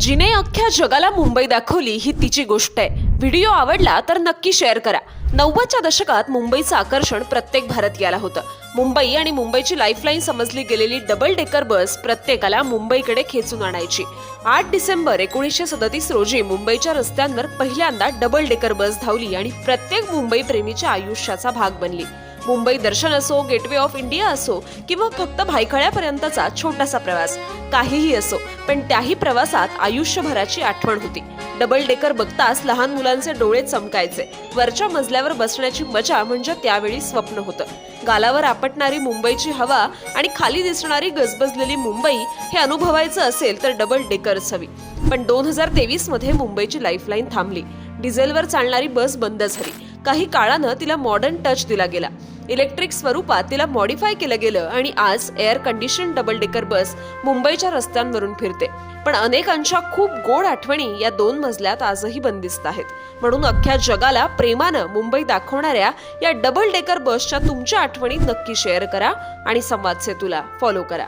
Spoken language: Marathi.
जिने अख्ख्या जगाला मुंबई दाखवली ही तिची गोष्ट आहे. व्हिडिओ आवडला तर नक्की शेअर करा. नव्वदच्या दशकात मुंबईचं आकर्षण प्रत्येक भारतीयाला होतं. मुंबई आणि मुंबईची लाईफलाईन समजली गेलेली डबल डेकर बस प्रत्येकाला मुंबईकडे खेचून आणायची. आठ डिसेंबर एकोणीसशे सदतीस रोजी मुंबईच्या रस्त्यांवर पहिल्यांदा डबल डेकर बस धावली आणि प्रत्येक मुंबई प्रेमीच्या आयुष्याचा भाग बनली. मुंबई दर्शन असो गेटवे ऑफ इंडिया असो किंवा फक्त भायखळ्यापर्यंतचा छोटासा प्रवास काहीही असो पण त्याही प्रवासात आयुष्यभराची आठवण होती. डबल डेकर बघताच लहान मुलांचे डोळे चमकायचे. वरच्या मजल्यावर बसण्याची मजा म्हणजे त्यावेळी स्वप्न होतं. गालावर आपटणारी मुंबईची हवा आणि खाली दिसणारी गजबजलेली मुंबई हे अनुभवायचं असेल तर डबल डेकरच हवी. पण दोन हजार तेवीसमध्ये मुंबईची लाईफलाईन थांबली. डिझेलवर चालणारी बस बंद झाली. काही काळानं तिला मॉडर्न टच दिला गेला. इलेक्ट्रिक स्वरूपात तिला मॉडीफाय केलं गेलं आणि आज air condition double decker bus मुंबईच्या रस्त्यांवरून फिरते. पण अनेकांच्या खूप गोड आठवणी या दोन मजल्यात आजही बंदिस्त आहेत. म्हणून अख्ख्या जगाला प्रेमानं मुंबई दाखवणाऱ्या या डबल डेकर बसच्या तुमच्या आठवणी नक्की शेअर करा आणि संवाद सेतूला फॉलो करा.